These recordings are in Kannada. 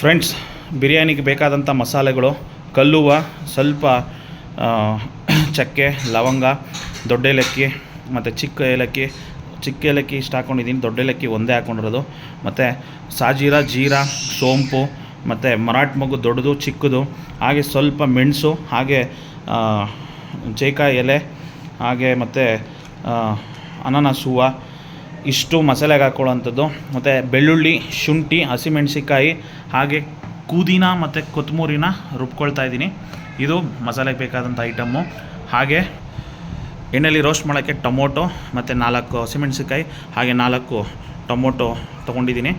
ಫ್ರೆಂಡ್ಸ್ ಬಿರಿಯಾನಿಗೆ ಬೇಕಾದಂಥ ಮಸಾಲೆಗಳು, ಕಲ್ಲುವ, ಸ್ವಲ್ಪ ಚಕ್ಕೆ, ಲವಂಗ, ದೊಡ್ಡ ಏಲಕ್ಕಿ, ಮತ್ತು ಚಿಕ್ಕ ಏಲಕ್ಕಿ ಚಿಕ್ಕ ಏಲಕ್ಕಿ ಇಷ್ಟು ಹಾಕ್ಕೊಂಡಿದ್ದೀನಿ ದೊಡ್ಡ ಏಲಕ್ಕಿ ಒಂದೇ ಹಾಕ್ಕೊಂಡಿರೋದು ಮತ್ತು ಸಾಜೀರ, ಜೀರಾ, ಸೋಂಪು, ಮತ್ತು ಮರಾಠ್ ಮಗು ದೊಡ್ಡದು, ಚಿಕ್ಕದು, ಹಾಗೆ ಸ್ವಲ್ಪ ಮೆಣಸು, ಹಾಗೆ ಚೇಕಾಯಿ ಎಲೆ, ಹಾಗೆ ಮತ್ತು ಅನಾನಸ್ ಹೂವು ಇಷ್ಟು ಮಸಾಲೆಗೆ ಹಾಕ್ಕೊಳ್ಳೋವಂಥದ್ದು ಮತ್ತು ಬೆಳ್ಳುಳ್ಳಿ, ಶುಂಠಿ ಹಸಿಮೆಣಸಿಕಾಯಿ ಹಾಗೆ ಪುದೀನ ಮತ್ತು ಕೊತ್ತಂಬರಿನ ರುಬ್ಕೊಳ್ತಾ ಇದ್ದೀನಿ. ಇದು ಮಸಾಲೆಗೆ ಬೇಕಾದಂಥ ಐಟಮ್ಮು. ಹಾಗೆ ಎಣ್ಣೆಲಿ ರೋಸ್ಟ್ ಮಾಡೋಕ್ಕೆ ಟೊಮೊಟೊ ಮತ್ತು ನಾಲ್ಕು ಹಸಿಮೆಣಸಿಕಾಯಿ ಹಾಗೆ ನಾಲ್ಕು ಟೊಮೊಟೊ ತೊಗೊಂಡಿದ್ದೀನಿ.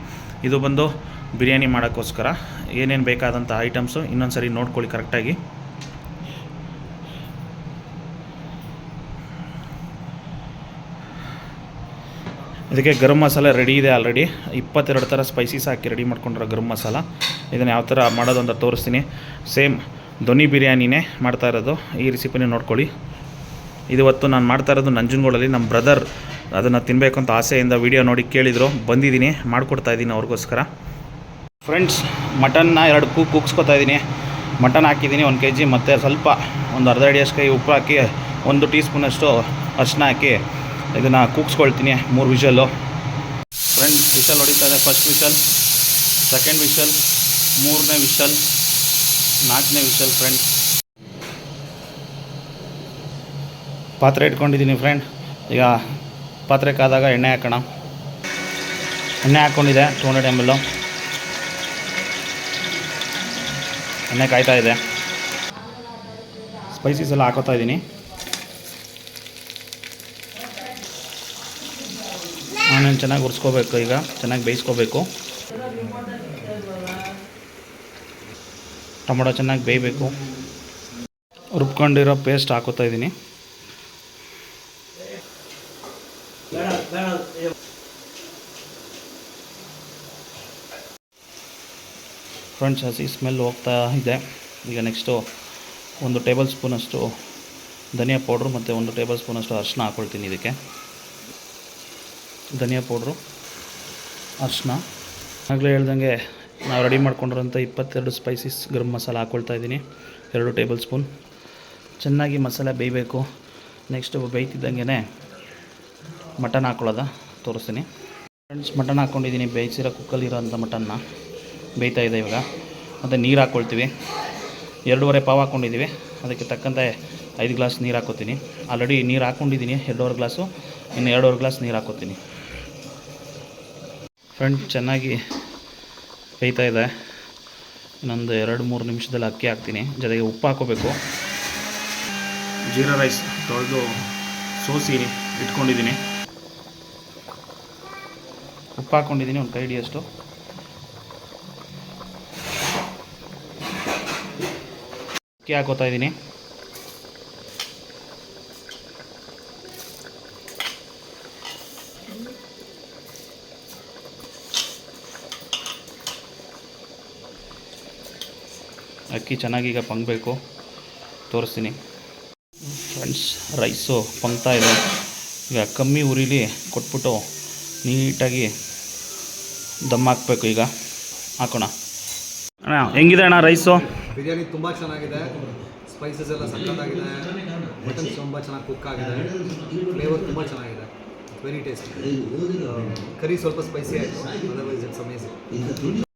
ಇದು ಬಂದು ಬಿರಿಯಾನಿ ಮಾಡೋಕ್ಕೋಸ್ಕರ ಏನೇನು ಬೇಕಾದಂಥ ಐಟಮ್ಸು ಇನ್ನೊಂದು ಸರಿ ನೋಡ್ಕೊಳ್ಳಿ ಕರೆಕ್ಟಾಗಿ. ಇದಕ್ಕೆ ಗರಂ ಮಸಾಲೆ ರೆಡಿ ಇದೆ ಆಲ್ರೆಡಿ ಇಪ್ಪತ್ತೆರಡು ಥರ ಸ್ಪೈಸೀಸ್ ಹಾಕಿ ರೆಡಿ ಮಾಡ್ಕೊಂಡಿರೋ ಗರಂ ಮಸಾಲ. ಇದನ್ನು ಯಾವ ಥರ ಮಾಡೋದು ಅಂತ ತೋರಿಸ್ತೀನಿ. ಸೇಮ್ ಧ್ವನಿ ಬಿರಿಯಾನಿನೇ ಮಾಡ್ತಾ ಇರೋದು. ಈ ರೆಸಿಪಿನೇ ನೋಡ್ಕೊಳ್ಳಿ. ಇದು ಇವತ್ತು ನಾನು ಮಾಡ್ತಾ ಇರೋದು ನಂಜನಗೂಡಲ್ಲಿ ನಮ್ಮ ಬ್ರದರ್ ಅದನ್ನು ತಿನ್ನಬೇಕು ಅಂತ ಆಸೆಯಿಂದ ವಿಡಿಯೋ ನೋಡಿ ಕೇಳಿದರು. ಬಂದಿದ್ದೀನಿ, ಮಾಡಿಕೊಡ್ತಾ ಇದ್ದೀನಿ ಅವ್ರಿಗೋಸ್ಕರ. ಫ್ರೆಂಡ್ಸ್ ಮಟನ್ನ ಎರಡು ಕೂ ಕುಗ್ಸ್ಕೊತಾ ಇದ್ದೀನಿ. ಮಟನ್ ಹಾಕಿದ್ದೀನಿ ಒಂದು ಕೆ ಜಿ ಮತ್ತು ಸ್ವಲ್ಪ ಒಂದು ಅರ್ಧ ಅಡಿಯಷ್ಟು ಕೈ ಉಪ್ಪು ಹಾಕಿ ಒಂದು ಟೀ ಸ್ಪೂನಷ್ಟು ಅರಿಶಿನ ಹಾಕಿ ಇದನ್ನು ಕೂಗ್ಸ್ಕೊಳ್ತೀನಿ, ಮೂರು ವಿಷಲ್ಲು ಫ್ರೆಂಡ್ಸ್ ವಿಷಲ್ ಹೊಡಿತಾ ಇದೆ. ಫಸ್ಟ್ ವಿಷಲ್ ಸೆಕೆಂಡ್ ವಿಷಲ್ ಮೂರನೇ ವಿಷಲ್ ನಾಲ್ಕನೇ ವಿಷಲ್ ಫ್ರೆಂಡ್ ಪಾತ್ರೆ ಇಟ್ಕೊಂಡಿದ್ದೀನಿ ಫ್ರೆಂಡ್ ಈಗ ಪಾತ್ರೆ ಕಾದಾಗ ಎಣ್ಣೆ ಹಾಕೋಣ. ಎಣ್ಣೆ ಹಾಕ್ಕೊಂಡಿದೆ ಟೂ ಹಂಡ್ರೆಡ್ ಎಂ ಎಲ್ಲು ಎಣ್ಣೆ ಕಾಯ್ತಾ ಇದೆ. ಸ್ಪೈಸಸ್ ಎಲ್ಲ ಹಾಕೋತಾ ಇದ್ದೀನಿ ಆನಿಯನ್ ಚೆನ್ನಾಗಿ ಉರ್ಸ್ಕೋಬೇಕು ಈಗ, ಚೆನ್ನಾಗಿ ಬೇಯಿಸ್ಕೋಬೇಕು. ಟೊಮೊಟೊ ಚೆನ್ನಾಗಿ ಬೇಯಬೇಕು. ರುಬ್ಕೊಂಡಿರೋ ಪೇಸ್ಟ್ ಹಾಕೋತಾ ಇದ್ದೀನಿ. ಫ್ರೆಂಡ್ಸ್, ಹಸಿ ಸ್ಮೆಲ್ ಹೋಗ್ತಾ ಇದೆ. ಈಗ ನೆಕ್ಸ್ಟು ಒಂದು ಟೇಬಲ್ ಸ್ಪೂನಷ್ಟು ಧನಿಯಾ ಪೌಡ್ರು ಮತ್ತು ಒಂದು ಟೇಬಲ್ ಸ್ಪೂನಷ್ಟು ಅರಿಶಿನ ಹಾಕ್ಕೊಳ್ತೀನಿ ಇದಕ್ಕೆ. ಧನಿಯಾ ಪೌಡ್ರು ಅರ್ಶಿನ ಆಗಲೇ ಹೇಳ್ದಂಗೆ ನಾವು ರೆಡಿ ಮಾಡ್ಕೊಂಡಿರೋಂಥ ಇಪ್ಪತ್ತೆರಡು ಸ್ಪೈಸಿಸ್ ಗರಂ ಮಸಾಲ ಹಾಕ್ಕೊಳ್ತಾ ಇದ್ದೀನಿ, ಎರಡು ಟೇಬಲ್ ಸ್ಪೂನ್ ಚೆನ್ನಾಗಿ ಮಸಾಲೆ ಬೇಯಬೇಕು. ನೆಕ್ಸ್ಟ್ ಬೇಯ್ತಿದ್ದಂಗೆ ಮಟನ್ ಹಾಕ್ಕೊಳ್ಳೋದ ತೋರಿಸ್ತೀನಿ. ಫ್ರೆಂಡ್ಸ್ ಮಟನ್ ಹಾಕ್ಕೊಂಡಿದ್ದೀನಿ ಬೇಯಿಸಿರೋ ಕುಕ್ಕಲ್ಲಿರೋಂಥ ಮಟನ್ನ ಬೇಯ್ತಾ ಇದೆ ಇವಾಗ. ಮತ್ತು ನೀರು ಹಾಕ್ಕೊಳ್ತೀವಿ ಎರಡೂವರೆ ಪಾವ್ ಹಾಕ್ಕೊಂಡಿದ್ದೀವಿ ಅದಕ್ಕೆ ತಕ್ಕಂತೆ ಐದು ಗ್ಲಾಸ್ ನೀರು ಹಾಕೋತೀನಿ ಆಲ್ರೆಡಿ ನೀರು ಹಾಕ್ಕೊಂಡಿದ್ದೀನಿ ಎರಡೂವರೆ ಗ್ಲಾಸು ಇನ್ನು ಎರಡೂವರೆ ಗ್ಲಾಸ್ ನೀರು ಹಾಕೋತೀನಿ ಫ್ರೆಂಡ್ ಚೆನ್ನಾಗಿ ಬೇಯ್ತಾ ಇದೆ. ಇನ್ನೊಂದು ಎರಡು ಮೂರು ನಿಮಿಷದಲ್ಲಿ ಅಕ್ಕಿ ಹಾಕ್ತೀನಿ. ಜೊತೆಗೆ ಉಪ್ಪು ಹಾಕೋಬೇಕು ಜೀರಾ ರೈಸ್ ತೊಳೆದು ಸೋಸಿ ಇಟ್ಕೊಂಡಿದ್ದೀನಿ ಉಪ್ಪು ಹಾಕ್ಕೊಂಡಿದ್ದೀನಿ ಒಂದು ಕೈ ಹಿಡಿಯಷ್ಟು ಅಕ್ಕಿ ಹಾಕೋತಾ ಇದ್ದೀನಿ ಅಕ್ಕಿ ಚೆನ್ನಾಗಿ ಈಗ ಪಂಗಬೇಕು. ತೋರಿಸ್ತೀನಿ. ಫ್ರೆಂಡ್ಸ್ ರೈಸು ಪಂಗ್ತಾ ಇದೆ. ಈಗ ಕಮ್ಮಿ ಉರಿಲಿ ಕೊಟ್ಬಿಟ್ಟು ನೀಟಾಗಿ ದಮ್ ಹಾಕಬೇಕು ಈಗ. ಹಾಕೋಣ. ಅಣ್ಣ, ಹೆಂಗಿದೆ ಅಣ್ಣ ರೈಸು ಬಿರಿಯಾನಿ ತುಂಬ ಚೆನ್ನಾಗಿದೆ. ಸ್ಪೈಸಸ್ ಎಲ್ಲ ಸಕ್ಕತ್ತಾಗಿದೆ ಮಟನ್ ತುಂಬ ಚೆನ್ನಾಗಿ ಕುಕ್ ಆಗಿದೆ. ಫ್ಲೇವರ್ ತುಂಬ ಚೆನ್ನಾಗಿದೆ. ವೆರಿ ಟೇಸ್ಟಿ ಕರಿ ಸ್ವಲ್ಪ ಸ್ಪೈಸಿ ಆಯಿತು. Otherwise it's amazing